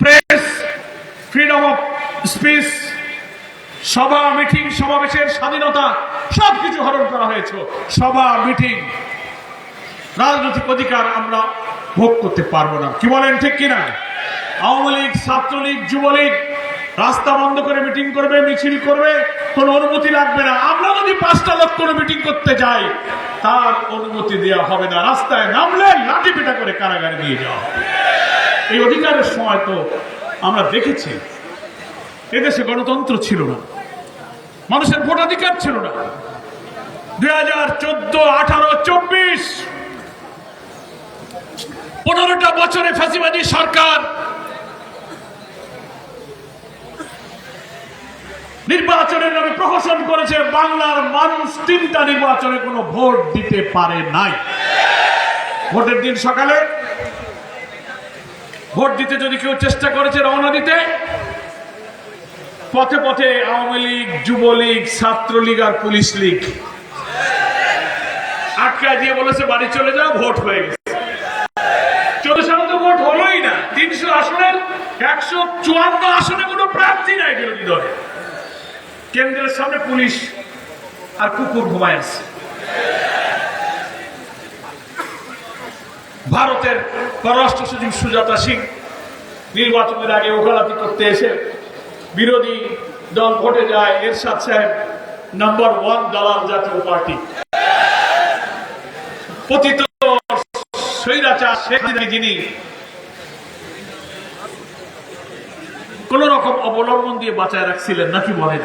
Press freedom of speech সভা meeting সমাবেশের স্বাধীনতা, সবকিছু হরণ করা হয়েছে। সভা মিটিং রাজনৈতিক অধিকার আমরা ভোগ করতে পারব না। কি বলেন ঠিক কিনা? আওয়ামী লীগ, ছাত্রলীগ, যুবলীগ, রাস্তা বন্ধ করে মিটিং করবে, মিছিল করবে, কোনো অনুমতি লাগবে না। আমরা যদি পাঁচটা লোক কোনো মিটিং করতে যাই, তার অনুমতি দেওয়া হবে না। রাস্তায় নামলে লাঠি পিটা করে কারাগারে নিয়ে যাওয়া হবে। এই অধিকারের সময় তো আমরা দেখেছি, এদেশে গণতন্ত্র ছিল না, মানুষের ভোটাধিকার ছিল না। দুই হাজার চোদ্দ, আঠারো, চব্বিশ, পনেরোটা বছরে ফ্যাসিবাদী সরকার নির্বাচনের নামে প্রহসন করেছে, বাংলার মানুষ তিনটা নির্বাচনে কোনো ভোট দিতে পারে নাই। ভোটের দিন সকালে ভোট দিতে যদি কেউ চেষ্টা করেছে রওনা দিতে, পথে পথে আওয়ামী লীগ, যুবলীগ, ছাত্রলীগ আর পুলিশ লীগ আটকায় দিয়ে বলেছে, বাড়ি চলে যাও, ভোট হয়ে গেছে। তো ভোট না। তিনশো আসনের, একশো চুয়ান্ন আসনে কোনো প্রার্থী নাই দলে। কেন্দ্রের সামনে পুলিশ আর কুকুর ঘুমায় আছে। ভারতের পররাষ্ট্র সচিব সুজাতা সিং নির্বাচনের আগে ওকালাতি করতে এসে বিরোধী দল ভোটে যায় এরশাদ সাহেব নাম্বার ওয়ান দালাল জাতীয় পার্টি। পতিত যিনি কোন রকম অবলম্বন দিয়ে বাঁচায় রাখছিলেন নাকি বলেন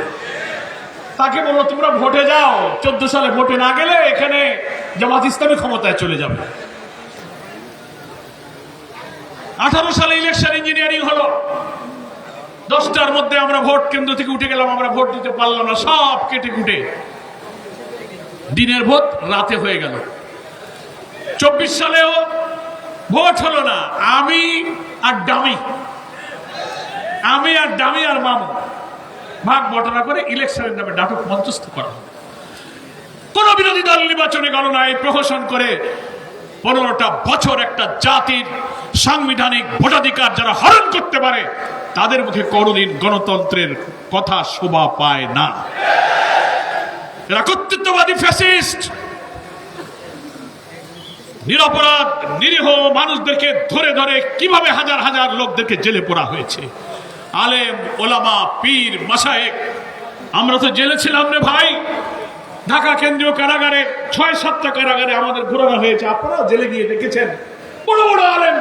তাকে বলল, তোমরা ভোটে যাও। চোদ্দ সালে ভোটে না গেলে এখানে জামাত ইসলামী ক্ষমতায় চলে যাবে। আঠারো সালে ইলেকশন ইঞ্জিনিয়ারিং হলো। দশটার মধ্যে আমরা ভোট কেন্দ্র থেকে উঠে গেলাম, আমরা ভোট দিতে পারলাম না, সব কেটে কুটে। দিনের ভোট রাতে হয়ে গেল। চব্বিশ সালেও ভোট হলো না, আমি আর ডামি। আমি আর ডামি আর মামু। ভাগ বটনা করে ইলেকশনের নামে নাটক মঞ্চস্থ করা কোন বিরোধী দল নির্বাচনে গণনায় প্রহসন করে পনেরোটা বছর একটা জাতির সাংবিধানিক ভোটাধিকার যারা হরণ করতে পারে, তাদের মুখে কোনদিন গণতন্ত্রের কথা শোভা পায় না। এরা কর্তৃত্ববাদী ফ্যাসিস্ট। নিরপরাধ, নিরীহ মানুষদেরকে ধরে ধরে কীভাবে হাজার হাজার লোকদেরকে জেলে পোড়া হয়েছে? আলেম, ওলামা, পীর মাসায়েক আমরা তো জেলে ছিলাম রে ভাই। ঢাকা কেন্দ্রীয় কারাগারে ছয় সাতটা কারাগারে আমাদের ঘোরানো হয়েছে। আপনারা জেলে গিয়ে দেখেছেন। বড় বড় আলেম